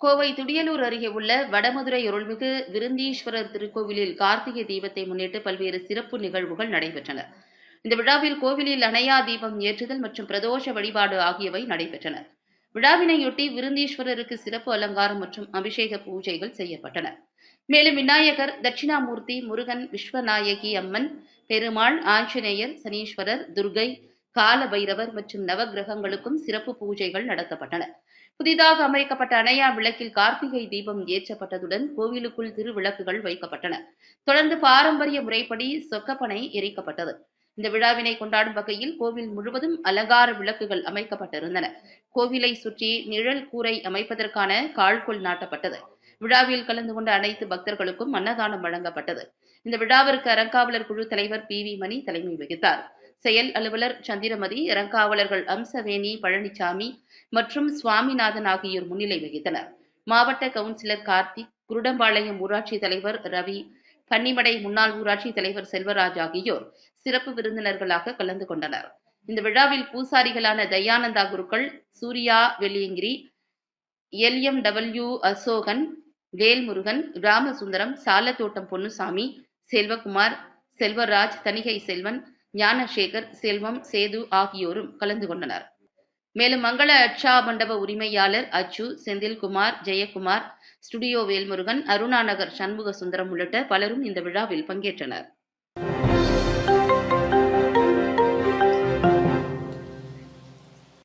கோவை துடியலூர் அருகே உள்ள வடமதுரை அருள்மிகு விருந்தீஸ்வரர் திருக்கோவிலில் கார்த்திகை தீபத்தை முன்னிட்டு பல்வேறு சிறப்பு நிகழ்வுகள் நடைபெற்றன. இந்த விழாவில் கோவிலில் அணையா தீபம் ஏற்றுதல் மற்றும் பிரதோஷ வழிபாடு ஆகியவை நடைபெற்றன. விழாவினையொட்டி விருந்தீஸ்வரருக்கு சிறப்பு அலங்காரம் மற்றும் அபிஷேக பூஜைகள் செய்யப்பட்டன. மேலும் விநாயகர் தட்சிணாமூர்த்தி முருகன் விஸ்வநாயகி அம்மன் பெருமாள் ஆஞ்சநேயர் சனீஸ்வரர் துர்கை கால பைரவர் மற்றும் நவகிரகங்களுக்கும் சிறப்பு பூஜைகள் நடத்தப்பட்டன. புதிதாக அமைக்கப்பட்ட அணையா விளக்கில் கார்த்திகை தீபம் ஏற்றப்பட்டதுடன் கோவிலுக்குள் திருவிளக்குகள் வைக்கப்பட்டன. தொடர்ந்து பாரம்பரிய முறைப்படி சொக்கப்பனை எரிக்கப்பட்டது. இந்த விழாவினை கொண்டாடும் வகையில் கோவில் முழுவதும் அலங்கார விளக்குகள் அமைக்கப்பட்டிருந்தன. கோவிலை சுற்றி நிழல் கூரை அமைப்பதற்கான கால்கோல் நாட்டப்பட்டது. விழாவில் கலந்து கொண்ட அனைத்து பக்தர்களுக்கும் அன்னதானம் வழங்கப்பட்டது. இந்த விழாவிற்கு அறங்காவலர் குழு தலைவர் பி வி மணி தலைமை வகித்தார். செயல் அலுவலர் சந்திரமதி இறங்காவலர்கள் அம்சவேணி பழனிசாமி மற்றும் சுவாமிநாதன் ஆகியோர் முன்னிலை வகித்தனர். மாவட்ட கவுன்சிலர் கார்த்திக் குருடம்பாளையம் ஊராட்சி தலைவர் ரவி பன்னிமடை முன்னாள் ஊராட்சி தலைவர் செல்வராஜ் ஆகியோர் சிறப்பு விருந்தினர்களாக கலந்து கொண்டனர். இந்த விழாவில் பூசாரிகளான தயானந்தா குருக்கள் Surya Velliangiri L M W Ashokan Velmurugan Ramasundaram Salathottam Ponnusamy Selvakumar Selvaraj Thanigai Selvan Gnanasekar Selvam Sethu ஆகியோரும் கலந்து கொண்டனர். மேலும் மங்கள அட்சா மண்டப உரிமையாளர் அச்சு செந்தில்குமார் ஜெயக்குமார் ஸ்டுடியோ வேல்முருகன் அருணாநகர் சண்முக சுந்தரம் உள்ளிட்ட பலரும் இந்த விழாவில் பங்கேற்றனர்.